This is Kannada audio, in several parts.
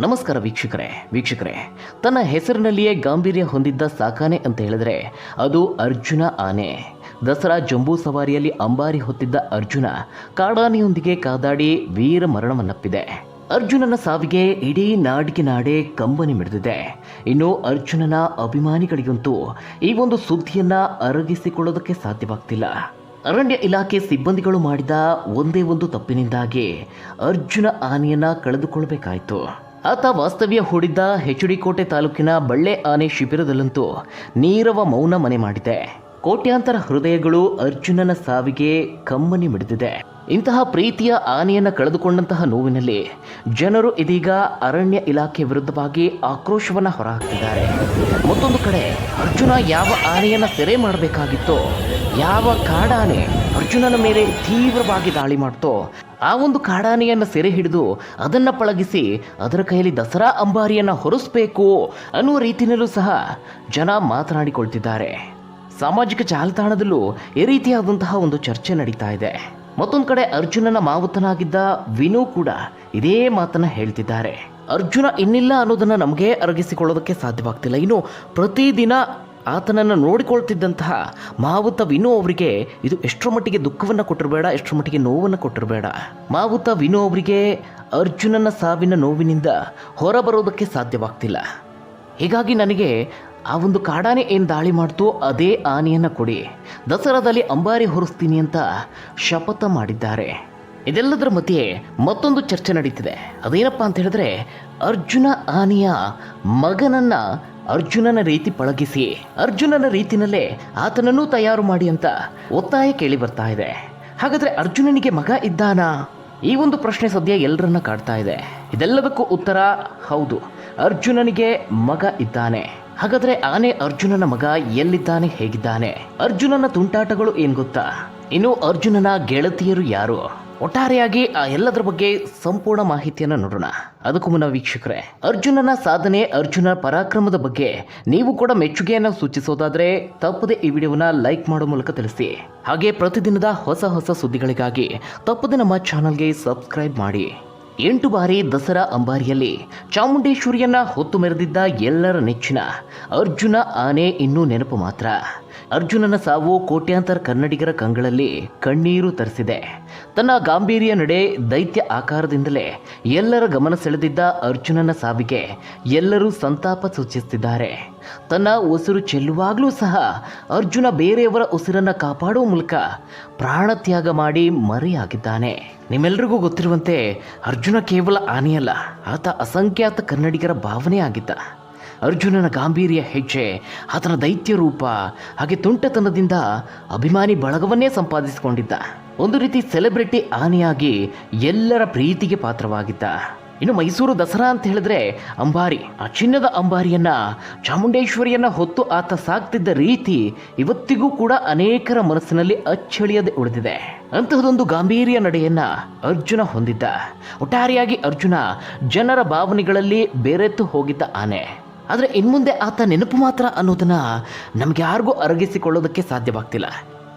ನಮಸ್ಕಾರ ವೀಕ್ಷಕರೇ ವೀಕ್ಷಕರೇ. ತನ್ನ ಹೆಸರಿನಲ್ಲಿಯೇ ಗಾಂಭೀರ್ಯ ಹೊಂದಿದ್ದ ಸಾಕಾನೆ ಅಂತ ಹೇಳಿದ್ರೆ ಅದು ಅರ್ಜುನ ಆನೆ. ದಸರಾ ಜಂಬೂ ಸವಾರಿಯಲ್ಲಿ ಅಂಬಾರಿ ಹೊತ್ತಿದ್ದ ಅರ್ಜುನ ಕಾಡಾನೆಯೊಂದಿಗೆ ಕಾದಾಡಿ ವೀರ ಮರಣವನ್ನಪ್ಪಿದೆ. ಅರ್ಜುನನ ಸಾವಿಗೆ ಇಡೀ ನಾಡಿಗೆ ನಾಡೇ ಕಂಬನಿ ಮಿಡಿದಿದೆ. ಇನ್ನು ಅರ್ಜುನನ ಅಭಿಮಾನಿಗಳಿಗಂತೂ ಈ ಒಂದು ಸುದ್ದಿಯನ್ನ ಅರಗಿಸಿಕೊಳ್ಳೋದಕ್ಕೆ ಸಾಧ್ಯವಾಗ್ತಿಲ್ಲ. ಅರಣ್ಯ ಇಲಾಖೆ ಸಿಬ್ಬಂದಿಗಳು ಮಾಡಿದ ಒಂದೇ ಒಂದು ತಪ್ಪಿನಿಂದಾಗಿ ಅರ್ಜುನ ಆನೆಯನ್ನ ಕಳೆದುಕೊಳ್ಳಬೇಕಾಯಿತು ಆತ ವಾಸ್ತವ್ಯ ಹೂಡಿದ್ದ ಕೋಟೆ ತಾಲೂಕಿನ ಬಳ್ಳೆ ಆನೆ ಶಿಬಿರದಲ್ಲಂತೂ ನೀರವ ಮೌನ ಮನೆ ಮಾಡಿದೆ. ಕೋಟ್ಯಾಂತರ ಹೃದಯಗಳು ಅರ್ಜುನನ ಸಾವಿಗೆ ಕಮ್ಮನಿ ಮಿಡಿದಿದೆ. ಇಂತಹ ಪ್ರೀತಿಯ ಆನೆಯನ್ನು ಕಳೆದುಕೊಂಡಂತಹ ನೋವಿನಲ್ಲಿ ಜನರು ಇದೀಗ ಅರಣ್ಯ ಇಲಾಖೆ ವಿರುದ್ಧವಾಗಿ ಆಕ್ರೋಶವನ್ನು ಹೊರಹಾಕ್ತಿದ್ದಾರೆ ಮತ್ತೊಂದು ಕಡೆ ಅರ್ಜುನ ಯಾವ ಆನೆಯನ್ನು ಸೆರೆ ಮಾಡಬೇಕಾಗಿತ್ತೋ ಯಾವ ಕಾಡಾನೆ ಅರ್ಜುನನ ಮೇಲೆ ತೀವ್ರವಾಗಿ ದಾಳಿ ಮಾಡ್ತೋ, ಆ ಒಂದು ಕಾಡಾನೆಯನ್ನು ಸೆರೆ ಹಿಡಿದು ಅದನ್ನು ಪಳಗಿಸಿ ಅದರ ಕೈಯಲ್ಲಿ ದಸರಾ ಅಂಬಾರಿಯನ್ನು ಹೊರಿಸಬೇಕು ಅನ್ನುವ ರೀತಿಯಲ್ಲೂ ಸಹ ಜನ ಮಾತನಾಡಿಕೊಳ್ತಿದ್ದಾರೆ. ಸಾಮಾಜಿಕ ಜಾಲತಾಣದಲ್ಲೂ ಈ ರೀತಿಯಾದಂತಹ ಒಂದು ಚರ್ಚೆ ನಡೀತಾ ಇದೆ. ಮತ್ತೊಂದು ಕಡೆ ಅರ್ಜುನನ ಮಾವುತನಾಗಿದ್ದ ವಿನು ಕೂಡ ಇದೇ ಮಾತನ್ನ ಹೇಳ್ತಿದ್ದಾರೆ. ಅರ್ಜುನ ಇನ್ನಿಲ್ಲ ಅನ್ನೋದನ್ನ ನಮಗೆ ಅರಗಿಸಿಕೊಳ್ಳೋದಕ್ಕೆ ಸಾಧ್ಯವಾಗ್ತಿಲ್ಲ. ಇನ್ನು ಪ್ರತಿದಿನ ಆತನನ್ನು ನೋಡಿಕೊಳ್ತಿದ್ದಂತಹ ಮಾವುತ ವಿನು ಅವರಿಗೆ ಇದು ಎಷ್ಟರ ಮಟ್ಟಿಗೆ ದುಃಖವನ್ನು ಕೊಟ್ಟಿರಬೇಡ, ಎಷ್ಟರ ಮಟ್ಟಿಗೆ ನೋವನ್ನು ಕೊಟ್ಟಿರಬೇಡ. ಮಾವುತ ವಿನು ಅವರಿಗೆ ಅರ್ಜುನನ ಸಾವಿನ ನೋವಿನಿಂದ ಹೊರಬರೋದಕ್ಕೆ ಸಾಧ್ಯವಾಗ್ತಿಲ್ಲ. ಹೀಗಾಗಿ ನನಗೆ ಆ ಒಂದು ಕಾಡಾನೆ ಏನು ದಾಳಿ ಮಾಡ್ತು ಅದೇ ಆನೆಯನ್ನು ಕೊಡಿ. ದಸರಾದಲ್ಲಿ ಅಂಬಾರಿ ಹೊರಿಸ್ತೀನಿ ಅಂತ ಶಪಥ ಮಾಡಿದ್ದಾರೆ. ಇದೆಲ್ಲದರ ಮಧ್ಯೆ ಮತ್ತೊಂದು ಚರ್ಚೆ ನಡೀತಿದೆ. ಅದೇನಪ್ಪ ಅಂತ ಹೇಳಿದ್ರೆ ಅರ್ಜುನ ಆನೆಯ ಮಗನನ್ನ ಅರ್ಜುನನ ರೀತಿ ಪಳಗಿಸಿ, ಅರ್ಜುನನ ರೀತಿನಲ್ಲೇ ಆತನನ್ನು ತಯಾರು ಮಾಡಿ ಅಂತ ಒತ್ತಾಯ ಕೇಳಿ ಬರ್ತಾ ಇದೆ. ಹಾಗಾದ್ರೆ ಅರ್ಜುನನಿಗೆ ಮಗ ಇದ್ದಾನಾ? ಈ ಒಂದು ಪ್ರಶ್ನೆ ಸದ್ಯ ಎಲ್ಲರನ್ನ ಕಾಡ್ತಾ ಇದೆ. ಇದೆಲ್ಲದಕ್ಕೂ ಉತ್ತರ, ಹೌದು, ಅರ್ಜುನನಿಗೆ ಮಗ ಇದ್ದಾನೆ. ಹಾಗಾದ್ರೆ ಆನೆ ಅರ್ಜುನನ ಮಗ ಎಲ್ಲಿದ್ದಾನೆ, ಹೇಗಿದ್ದಾನೆ? ಅರ್ಜುನನ ತುಂಟಾಟಗಳು ಏನ್ ಗೊತ್ತಾ? ಇನ್ನು ಅರ್ಜುನನ ಗೆಳತಿಯರು ಯಾರು? ಒಟ್ಟಾರೆಯಾಗಿ, ಆ, ಎಲ್ಲದರ ಬಗ್ಗೆ ಸಂಪೂರ್ಣ ಮಾಹಿತಿಯನ್ನು ನೋಡೋಣ. ಅದಕ್ಕೂ ಮುನ್ನ ವೀಕ್ಷಕರೇ, ಅರ್ಜುನನ ಸಾಧನೆ ಅರ್ಜುನ ಪರಾಕ್ರಮದ ಬಗ್ಗೆ ನೀವು ಕೂಡ ಮೆಚ್ಚುಗೆಯನ್ನು ಸೂಚಿಸೋದಾದ್ರೆ ತಪ್ಪದೆ ಈ ವಿಡಿಯೋನ ಲೈಕ್ ಮಾಡೋ ಮೂಲಕ ತಿಳಿಸಿ. ಹಾಗೆ ಪ್ರತಿದಿನದ ಹೊಸ ಹೊಸ ಸುದ್ದಿಗಳಿಗಾಗಿ ತಪ್ಪದೆ ನಮ್ಮ ಚಾನಲ್ಗೆ ಸಬ್ಸ್ಕ್ರೈಬ್ ಮಾಡಿ. ಎಂಟು ಬಾರಿ ದಸರಾ ಅಂಬಾರಿಯಲ್ಲಿ ಚಾಮುಂಡೇಶ್ವರಿಯನ್ನ ಹೊತ್ತು ಮೆರೆದಿದ್ದ ಎಲ್ಲರ ನೆಚ್ಚಿನ ಅರ್ಜುನ ಆನೆ ಇನ್ನೂ ನೆನಪು ಮಾತ್ರ. ಅರ್ಜುನನ ಸಾವು ಕೋಟ್ಯಾಂತರ ಕನ್ನಡಿಗರ ಕಂಗಳಲ್ಲಿ ಕಣ್ಣೀರು ತರಿಸಿದೆ. ತನ್ನ ಗಾಂಭೀರ್ಯ ನಡೆ ದೈತ್ಯ ಆಕಾರದಿಂದಲೇ ಎಲ್ಲರ ಗಮನ ಸೆಳೆದಿದ್ದ ಅರ್ಜುನನ ಸಾವಿಗೆ ಎಲ್ಲರೂ ಸಂತಾಪ ಸೂಚಿಸುತ್ತಿದ್ದಾರೆ. ತನ್ನ ಉಸಿರು ಚೆಲ್ಲುವಾಗಲೂ ಸಹ ಅರ್ಜುನ ಬೇರೆಯವರ ಉಸಿರನ್ನು ಕಾಪಾಡುವ ಮೂಲಕ ಪ್ರಾಣತ್ಯಾಗ ಮಾಡಿ ಮರೆಯಾಗಿದ್ದಾನೆ. ನಿಮ್ಮೆಲ್ರಿಗೂ ಗೊತ್ತಿರುವಂತೆ ಅರ್ಜುನ ಕೇವಲ ಆನೆಯಲ್ಲ, ಆತ ಅಸಂಖ್ಯಾತ ಕನ್ನಡಿಗರ ಭಾವನೆ ಆಗಿದ್ದ ಅರ್ಜುನನ ಗಾಂಭೀರ್ಯ ಹೆಜ್ಜೆ, ಆತನ ದೈತ್ಯ ರೂಪ, ಹಾಗೆ ತುಂಟತನದಿಂದ ಅಭಿಮಾನಿ ಬಳಗವನ್ನೇ ಸಂಪಾದಿಸಿಕೊಂಡಿದ್ದ. ಒಂದು ರೀತಿ ಸೆಲೆಬ್ರಿಟಿ ಆನೆಯಾಗಿ ಎಲ್ಲರ ಪ್ರೀತಿಗೆ ಪಾತ್ರವಾಗಿದ್ದ. ಇನ್ನು ಮೈಸೂರು ದಸರಾ ಅಂತ ಹೇಳಿದ್ರೆ ಅಂಬಾರಿ, ಆ ಚಿನ್ನದ ಅಂಬಾರಿಯನ್ನ, ಚಾಮುಂಡೇಶ್ವರಿಯನ್ನ ಹೊತ್ತು ಆತ ಸಾಕ್ತಿದ್ದ ರೀತಿ ಇವತ್ತಿಗೂ ಕೂಡ ಅನೇಕರ ಮನಸ್ಸಿನಲ್ಲಿ ಅಚ್ಚಳಿಯದೆ ಉಳಿದಿದೆ. ಅಂತಹದೊಂದು ಗಾಂಭೀರ್ಯ ನಡೆಯನ್ನ ಅರ್ಜುನ ಹೊಂದಿದ್ದ. ಒಟ್ಟಾರೆಯಾಗಿ ಅರ್ಜುನ ಜನರ ಭಾವನೆಗಳಲ್ಲಿ ಬೇರೆತ್ತು ಹೋಗಿದ್ದ ಆನೆ. ಆದರೆ ಇನ್ಮುಂದೆ ಆತ ನೆನಪು ಮಾತ್ರ ಅನ್ನೋದನ್ನು ನಮಗೆ ಯಾರಿಗೂ ಅರಗಿಸಿಕೊಳ್ಳೋದಕ್ಕೆ ಸಾಧ್ಯವಾಗ್ತಿಲ್ಲ.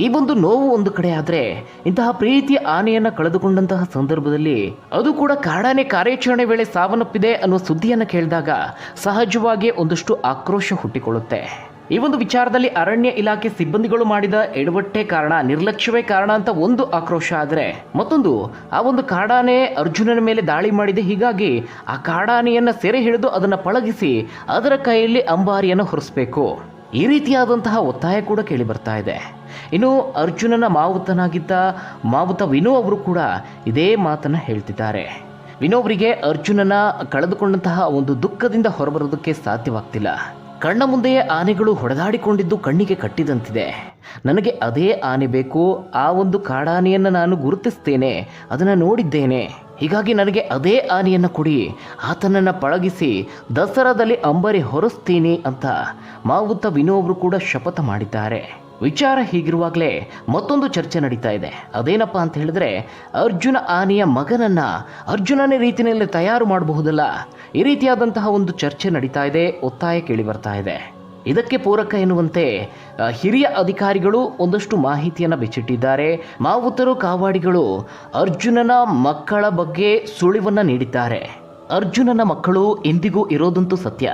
ಈ ಒಂದು ನೋವು ಒಂದು ಕಡೆ ಆದರೆ ಇಂತಹ ಪ್ರೀತಿಯ ಆನೆಯನ್ನು ಕಳೆದುಕೊಂಡಂತಹ ಸಂದರ್ಭದಲ್ಲಿ ಅದು ಕೂಡ ಕಾಡಾನೆ ಕಾರ್ಯಾಚರಣೆ ವೇಳೆ ಸಾವನ್ನಪ್ಪಿದೆ ಅನ್ನೋ ಸುದ್ದಿಯನ್ನು ಕೇಳಿದಾಗ ಸಹಜವಾಗಿ ಒಂದಷ್ಟು ಆಕ್ರೋಶ ಹುಟ್ಟಿಕೊಳ್ಳುತ್ತೆ. ಈ ಒಂದು ವಿಚಾರದಲ್ಲಿ ಅರಣ್ಯ ಇಲಾಖೆ ಸಿಬ್ಬಂದಿಗಳು ಮಾಡಿದ ಎಡವಟ್ಟೆ ಕಾರಣ ನಿರ್ಲಕ್ಷ್ಯವೇ ಕಾರಣ ಅಂತ ಒಂದು ಆಕ್ರೋಶ ಆದರೆ ಮತ್ತೊಂದು, ಆ ಒಂದು ಕಾಡಾನೆ ಅರ್ಜುನನ ಮೇಲೆ ದಾಳಿ ಮಾಡಿದೆ. ಹೀಗಾಗಿ ಆ ಕಾಡಾನೆಯನ್ನು ಸೆರೆ ಹಿಡಿದು ಅದನ್ನು ಪಳಗಿಸಿ ಅದರ ಕೈಯಲ್ಲಿ ಅಂಬಾರಿಯನ್ನು ಹೊರಿಸಬೇಕು. ಈ ರೀತಿಯಾದಂತಹ ಒತ್ತಾಯ ಕೂಡ ಕೇಳಿ ಬರ್ತಾ ಇದೆ. ಇನ್ನು ಅರ್ಜುನನ ಮಾವುತನಾಗಿದ್ದ ಮಾವುತ ವಿನು ಅವರು ಕೂಡ ಇದೇ ಮಾತನ್ನ ಹೇಳ್ತಿದ್ದಾರೆ. ವಿನೋವರಿಗೆ ಅರ್ಜುನನ ಕಳೆದುಕೊಂಡಂತಹ ಒಂದು ದುಃಖದಿಂದ ಹೊರಬರೋದಕ್ಕೆ ಸಾಧ್ಯವಾಗ್ತಿಲ್ಲ. ಕಣ್ಣ ಮುಂದೆಯೇ ಆನೆಗಳು ಹೊಡೆದಾಡಿಕೊಂಡಿದ್ದು ಕಣ್ಣಿಗೆ ಕಟ್ಟಿದಂತಿದೆ. ನನಗೆ ಅದೇ ಆನೆ ಬೇಕು, ಆ ಒಂದು ಕಾಡಾನೆಯನ್ನು ನಾನು ಗುರುತಿಸ್ತೇನೆ, ಅದನ್ನು ನೋಡಿದ್ದೇನೆ. ಹೀಗಾಗಿ ನನಗೆ ಅದೇ ಆನೆಯನ್ನು ಕೊಡಿ, ಆತನನ್ನು ಪಳಗಿಸಿ, ದಸರಾದಲ್ಲಿ ಅಂಬರಿ ಹೊರಸ್ತೀನಿ ಅಂತ ಮಾವುತ ವಿನೋಬ್ರು ಕೂಡ ಶಪಥ ಮಾಡಿದ್ದಾರೆ. ವಿಚಾರ ಹೀಗಿರುವಾಗಲೇ ಮತ್ತೊಂದು ಚರ್ಚೆ ನಡೀತಾ ಇದೆ. ಅದೇನಪ್ಪ ಅಂತ ಹೇಳಿದ್ರೆ, ಅರ್ಜುನ ಆನೆಯ ಮಗನನ್ನ ಅರ್ಜುನನೇ ರೀತಿಯಲ್ಲಿ ತಯಾರು ಮಾಡಬಹುದಲ್ಲ? ಈ ರೀತಿಯಾದಂತಹ ಒಂದು ಚರ್ಚೆ ನಡೀತಾ ಇದೆ, ಒತ್ತಾಯ ಕೇಳಿ ಬರ್ತಾ ಇದೆ. ಇದಕ್ಕೆ ಪೂರಕ ಎನ್ನುವಂತೆ ಹಿರಿಯ ಅಧಿಕಾರಿಗಳು ಒಂದಷ್ಟು ಮಾಹಿತಿಯನ್ನು ಬಿಚ್ಚಿಟ್ಟಿದ್ದಾರೆ. ಮಾವುತರು, ಕಾವಾಡಿಗಳು ಅರ್ಜುನನ ಮಕ್ಕಳ ಬಗ್ಗೆ ಸುಳಿವನ್ನು ನೀಡಿದ್ದಾರೆ. ಅರ್ಜುನನ ಮಕ್ಕಳು ಎಂದಿಗೂ ಇರೋದಂತೂ ಸತ್ಯ.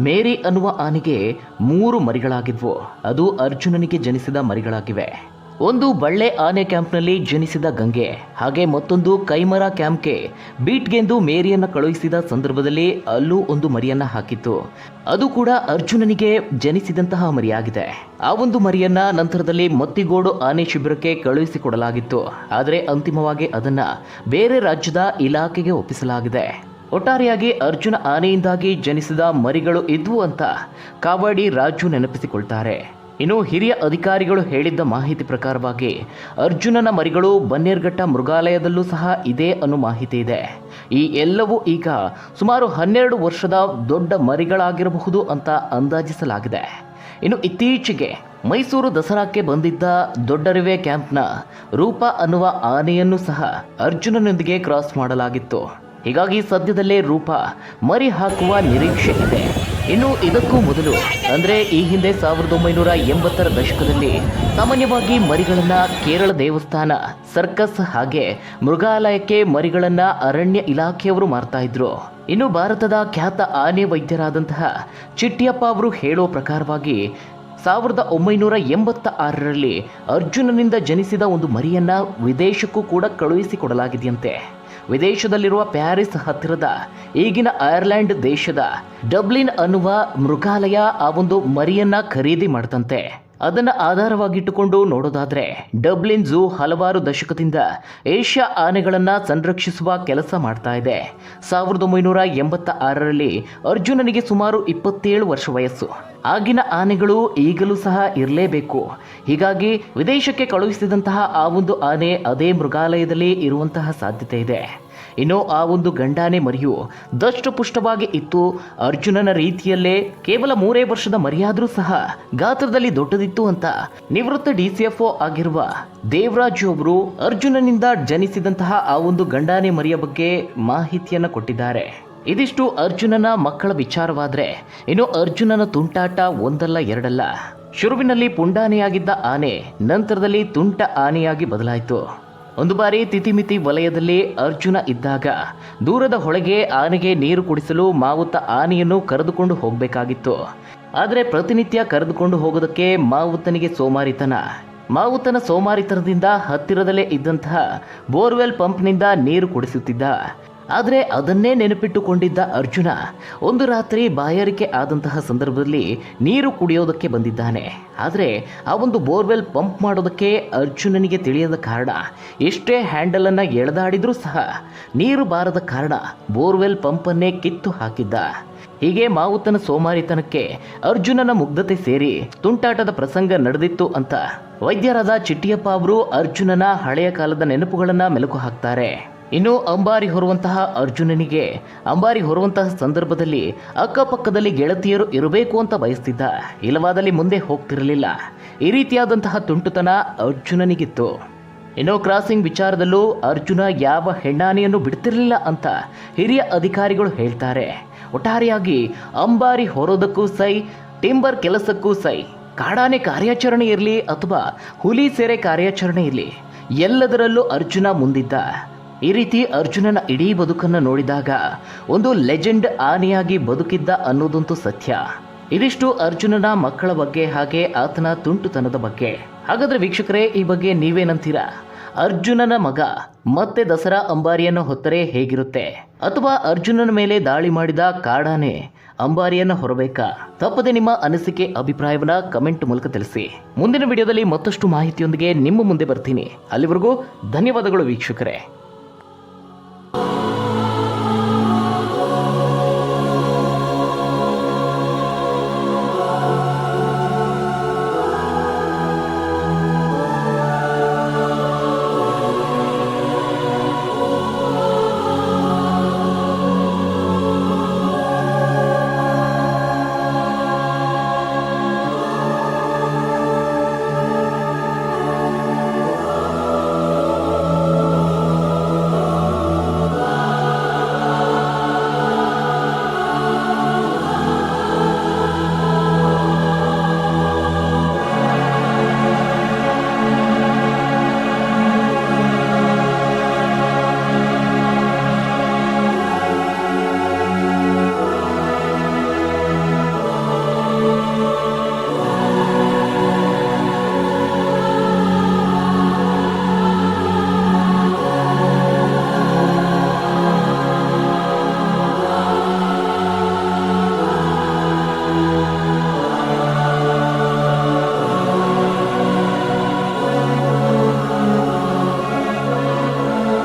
ಮೇರಿ ಅನ್ನುವ ಆನೆಗೆ ಮೂರು ಮರಿಗಳಾಗಿದ್ವು. ಅದು ಅರ್ಜುನನಿಗೆ ಜನಿಸಿದ ಮರಿಗಳಾಗಿವೆ. ಒಂದು ಬಳ್ಳೆ ಆನೆ ಕ್ಯಾಂಪ್ನಲ್ಲಿ ಜನಿಸಿದ ಗಂಗೆ, ಹಾಗೆ ಮತ್ತೊಂದು ಕೈಮರ ಕ್ಯಾಂಪ್ಗೆ ಬೀಟ್ಗೆಂದು ಮೇರಿಯನ್ನು ಕಳುಹಿಸಿದ ಸಂದರ್ಭದಲ್ಲಿ ಅಲ್ಲೂ ಒಂದು ಮರಿಯನ್ನ ಹಾಕಿತ್ತು. ಅದು ಕೂಡ ಅರ್ಜುನನಿಗೆ ಜನಿಸಿದಂತಹ ಮರಿಯಾಗಿದೆ. ಆ ಒಂದು ಮರಿಯನ್ನ ನಂತರದಲ್ಲಿ ಮತ್ತಿಗೋಡು ಆನೆ ಶಿಬಿರಕ್ಕೆ ಕಳುಹಿಸಿಕೊಡಲಾಗಿತ್ತು. ಆದರೆ ಅಂತಿಮವಾಗಿ ಅದನ್ನು ಬೇರೆ ರಾಜ್ಯದ ಇಲಾಖೆಗೆ ಒಪ್ಪಿಸಲಾಗಿದೆ. ಒಟ್ಟಾರೆಯಾಗಿ ಅರ್ಜುನ ಆನೆಯಿಂದಾಗಿ ಜನಿಸಿದ ಮರಿಗಳು ಇದ್ವು ಅಂತ ಕಾವಾಡಿ ರಾಜು ನೆನಪಿಸಿಕೊಳ್ತಾರೆ. ಇನ್ನು ಹಿರಿಯ ಅಧಿಕಾರಿಗಳು ಹೇಳಿದ್ದ ಮಾಹಿತಿ ಪ್ರಕಾರವಾಗಿ ಅರ್ಜುನನ ಮರಿಗಳು ಬನ್ನೇರ್ಘಟ್ಟ ಮೃಗಾಲಯದಲ್ಲೂ ಸಹ ಇದೆ ಅನ್ನೋ ಮಾಹಿತಿ ಇದೆ. ಈ ಎಲ್ಲವೂ ಈಗ ಸುಮಾರು ಹನ್ನೆರಡು ವರ್ಷದ ದೊಡ್ಡ ಮರಿಗಳಾಗಿರಬಹುದು ಅಂತ ಅಂದಾಜಿಸಲಾಗಿದೆ. ಇನ್ನು ಇತ್ತೀಚೆಗೆ ಮೈಸೂರು ದಸರಾಕ್ಕೆ ಬಂದಿದ್ದ ದೊಡ್ಡರಿವೆ ಕ್ಯಾಂಪ್ನ ರೂಪ ಅನ್ನುವ ಆನೆಯನ್ನು ಸಹ ಅರ್ಜುನನೊಂದಿಗೆ ಕ್ರಾಸ್ ಮಾಡಲಾಗಿತ್ತು. ಹೀಗಾಗಿ ಸದ್ಯದಲ್ಲೇ ರೂಪ ಮರಿ ಹಾಕುವ ನಿರೀಕ್ಷೆ ಇದೆ. ಇನ್ನು ಇದಕ್ಕೂ ಮೊದಲು, ಅಂದರೆ ಈ ಹಿಂದೆ ಸಾವಿರದ ಒಂಬೈನೂರ ಎಂಬತ್ತರ ದಶಕದಲ್ಲಿ ಸಾಮಾನ್ಯವಾಗಿ ಮರಿಗಳನ್ನು ಕೇರಳ ದೇವಸ್ಥಾನ, ಸರ್ಕಸ್ ಹಾಗೆ ಮೃಗಾಲಯಕ್ಕೆ ಮರಿಗಳನ್ನು ಅರಣ್ಯ ಇಲಾಖೆಯವರು ಮಾರ್ತಾ ಇದ್ರು. ಇನ್ನು ಭಾರತದ ಖ್ಯಾತ ಆನೆ ವೈದ್ಯರಾದಂತಹ ಚಿಟ್ಟಿಯಪ್ಪ ಅವರು ಹೇಳೋ ಪ್ರಕಾರವಾಗಿ ಸಾವಿರದ ಒಂಬೈನೂರ ಎಂಬತ್ತ ಆರರಲ್ಲಿ ಅರ್ಜುನನಿಂದ ಜನಿಸಿದ ಒಂದು ಮರಿಯನ್ನ ವಿದೇಶಕ್ಕೂ ಕೂಡ ಕಳುಹಿಸಿಕೊಡಲಾಗಿದೆಯಂತೆ ವಿದೇಶದಲ್ಲಿರುವ ಪ್ಯಾರಿಸ್ ಹತ್ತಿರದ ಈಗಿನ ಐರ್ಲೆಂಡ್ ದೇಶದ ಡಬ್ಲಿನ್ ಅನ್ನುವ ಮೃಗಾಲಯ ಆ ಒಂದು ಮರಿಯನ್ನ ಖರೀದಿ ಮಾಡ್ತಂತೆ. ಅದನ್ನ ಆಧಾರವಾಗಿಟ್ಟುಕೊಂಡು ನೋಡೋದಾದರೆ ಡಬ್ಲಿನ್ ಝೂ ಹಲವಾರು ದಶಕದಿಂದ ಏಷ್ಯಾ ಆನೆಗಳನ್ನು ಸಂರಕ್ಷಿಸುವ ಕೆಲಸ ಮಾಡ್ತಾ ಇದೆ. ಸಾವಿರದ ಒಂಬೈನೂರ ಎಂಬತ್ತ ಆರರಲ್ಲಿ ಅರ್ಜುನನಿಗೆ ಸುಮಾರು ಇಪ್ಪತ್ತೇಳು ವರ್ಷ ವಯಸ್ಸು. ಆಗಿನ ಆನೆಗಳು ಈಗಲೂ ಸಹ ಇರಲೇಬೇಕು. ಹೀಗಾಗಿ ವಿದೇಶಕ್ಕೆ ಕಳುಹಿಸಿದಂತಹ ಆ ಒಂದು ಆನೆ ಅದೇ ಮೃಗಾಲಯದಲ್ಲಿ ಇರುವಂತಹ ಸಾಧ್ಯತೆ ಇದೆ. ಇನ್ನು ಆ ಒಂದು ಗಂಡಾನೆ ಮರಿಯು. ದಷ್ಟಪುಷ್ಟವಾಗಿ ಇತ್ತು. ಅರ್ಜುನನ ರೀತಿಯಲ್ಲೇ ಕೇವಲ ಮೂರೇ ವರ್ಷದ ಮರಿಯಾದರೂ ಸಹ ಗಾತ್ರದಲ್ಲಿ ದೊಡ್ಡದಿತ್ತು ಅಂತ ನಿವೃತ್ತ ಡಿಸಿಎಫ್ಒ ಆಗಿರುವ ದೇವರಾಜು ಅವರು ಅರ್ಜುನನಿಂದ ಜನಿಸಿದಂತಹ ಆ ಒಂದು ಗಂಡಾನೆ ಮರಿಯ ಬಗ್ಗೆ ಮಾಹಿತಿಯನ್ನು ಕೊಟ್ಟಿದ್ದಾರೆ. ಇದಿಷ್ಟು ಅರ್ಜುನನ ಮಕ್ಕಳ ವಿಚಾರವಾದ್ರೆ ಇನ್ನು ಅರ್ಜುನನ ತುಂಟಾಟ ಒಂದಲ್ಲ ಎರಡಲ್ಲ. ಶುರುವಿನಲ್ಲಿ ಪುಂಡಾನೆಯಾಗಿದ್ದ ಆನೆ ನಂತರದಲ್ಲಿ ತುಂಟ ಆನೆಯಾಗಿ ಬದಲಾಯಿತು. ಒಂದು ಬಾರಿ ತಿತಿಮಿತಿ ವಲಯದಲ್ಲಿ ಅರ್ಜುನ ಇದ್ದಾಗ ದೂರದ ಹೊಳೆಗೆ ಆನೆಗೆ ನೀರು ಕುಡಿಸಲು ಮಾವುತ ಆನೆಯನ್ನು ಕರೆದುಕೊಂಡು ಹೋಗಬೇಕಾಗಿತ್ತು. ಆದರೆ ಪ್ರತಿನಿತ್ಯ ಕರೆದುಕೊಂಡು ಹೋಗೋದಕ್ಕೆ ಮಾವುತನಿಗೆ ಸೋಮಾರಿತನ. ಮಾವುತನ ಸೋಮಾರಿತನದಿಂದ ಹತ್ತಿರದಲ್ಲೇ ಇದ್ದಂತಹ ಬೋರ್ವೆಲ್ ಪಂಪ್ನಿಂದ ನೀರು ಕುಡಿಸುತ್ತಿದ್ದ. ಆದರೆ ಅದನ್ನೇ ನೆನಪಿಟ್ಟುಕೊಂಡಿದ್ದ ಅರ್ಜುನ ಒಂದು ರಾತ್ರಿ ಬಾಯಾರಿಕೆ ಆದಂತಹ ಸಂದರ್ಭದಲ್ಲಿ ನೀರು ಕುಡಿಯೋದಕ್ಕೆ ಬಂದಿದ್ದಾನೆ. ಆದರೆ ಆ ಒಂದು ಬೋರ್ವೆಲ್ ಪಂಪ್ ಮಾಡೋದಕ್ಕೆ ಅರ್ಜುನನಿಗೆ ತಿಳಿಯದ ಕಾರಣ ಎಷ್ಟೇ ಹ್ಯಾಂಡಲನ್ನು ಎಳೆದಾಡಿದರೂ ಸಹ ನೀರು ಬಾರದ ಕಾರಣ ಬೋರ್ವೆಲ್ ಪಂಪನ್ನೇ ಕಿತ್ತು ಹಾಕಿದ್ದ. ಹೀಗೆ ಮಾವುತನ ಸೋಮಾರಿತನಕ್ಕೆ ಅರ್ಜುನನ ಮುಗ್ಧತೆ ಸೇರಿ ತುಂಟಾಟದ ಪ್ರಸಂಗ ನಡೆದಿತ್ತು ಅಂತ ವೈದ್ಯರಾದ ಚಿಟ್ಟಿಯಪ್ಪ ಅವರು ಅರ್ಜುನನ ಹಳೆಯ ಕಾಲದ ನೆನಪುಗಳನ್ನು ಮೆಲುಕು ಹಾಕ್ತಾರೆ. ಇನ್ನು ಅಂಬಾರಿ ಹೊರುವಂತಹ ಅರ್ಜುನನಿಗೆ ಅಂಬಾರಿ ಹೊರುವಂತಹ ಸಂದರ್ಭದಲ್ಲಿ ಅಕ್ಕಪಕ್ಕದಲ್ಲಿ ಗೆಳತಿಯರು ಇರಬೇಕು ಅಂತ ಬಯಸ್ತಿದ್ದ. ಇಲ್ಲವಾದಲ್ಲಿ ಮುಂದೆ ಹೋಗ್ತಿರಲಿಲ್ಲ. ಈ ರೀತಿಯಾದಂತಹ ತುಂಟುತನ ಅರ್ಜುನನಿಗಿತ್ತು. ಇನ್ನು ಕ್ರಾಸಿಂಗ್ ವಿಚಾರದಲ್ಲೂ ಅರ್ಜುನ ಯಾವ ಹೆಣ್ಣಾನೆಯನ್ನು ಬಿಡ್ತಿರಲಿಲ್ಲ ಅಂತ ಹಿರಿಯ ಅಧಿಕಾರಿಗಳು ಹೇಳ್ತಾರೆ. ಒಟ್ಟಾರೆಯಾಗಿ ಅಂಬಾರಿ ಹೊರೋದಕ್ಕೂ ಸೈ, ಟಿಂಬರ್ ಕೆಲಸಕ್ಕೂ ಸೈ. ಕಾಡಾನೆ ಕಾರ್ಯಾಚರಣೆ ಇರಲಿ ಅಥವಾ ಹುಲಿ ಸೆರೆ ಕಾರ್ಯಾಚರಣೆ ಇರಲಿ. ಎಲ್ಲದರಲ್ಲೂ ಅರ್ಜುನ ಮುಂದಿದ್ದ. ಈ ರೀತಿ ಅರ್ಜುನನ ಇಡೀ ಬದುಕನ್ನು ನೋಡಿದಾಗ ಒಂದು ಲೆಜೆಂಡ್ ಆನೆಯಾಗಿ ಬದುಕಿದ್ದ ಅನ್ನೋದಂತೂ ಸತ್ಯ. ಇದಿಷ್ಟು ಅರ್ಜುನನ ಮಕ್ಕಳ ಬಗ್ಗೆ ಹಾಗೆ ಆತನ ತುಂಟುತನದ ಬಗ್ಗೆ. ಹಾಗಾದ್ರೆ ವೀಕ್ಷಕರೇ, ಈ ಬಗ್ಗೆ ನೀವೇನಂತೀರಾ? ಅರ್ಜುನನ ಮಗ, ಮತ್ತೆ ದಸರಾ ಅಂಬಾರಿಯನ್ನು ಹೊತ್ತರೆ ಹೇಗಿರುತ್ತೆ? ಅಥವಾ ಅರ್ಜುನನ ಮೇಲೆ ದಾಳಿ ಮಾಡಿದ ಕಾಡಾನೆ ಅಂಬಾರಿಯನ್ನು ಹೊರಬೇಕಾ? ತಪ್ಪದೆ ನಿಮ್ಮ ಅನಿಸಿಕೆ, ಅಭಿಪ್ರಾಯವನ್ನ ಕಮೆಂಟ್ ಮೂಲಕ ತಿಳಿಸಿ. ಮುಂದಿನ ವಿಡಿಯೋದಲ್ಲಿ ಮತ್ತಷ್ಟು ಮಾಹಿತಿಯೊಂದಿಗೆ ನಿಮ್ಮ ಮುಂದೆ ಬರ್ತೀನಿ. ಅಲ್ಲಿವರೆಗೂ ಧನ್ಯವಾದಗಳು ವೀಕ್ಷಕರೇ.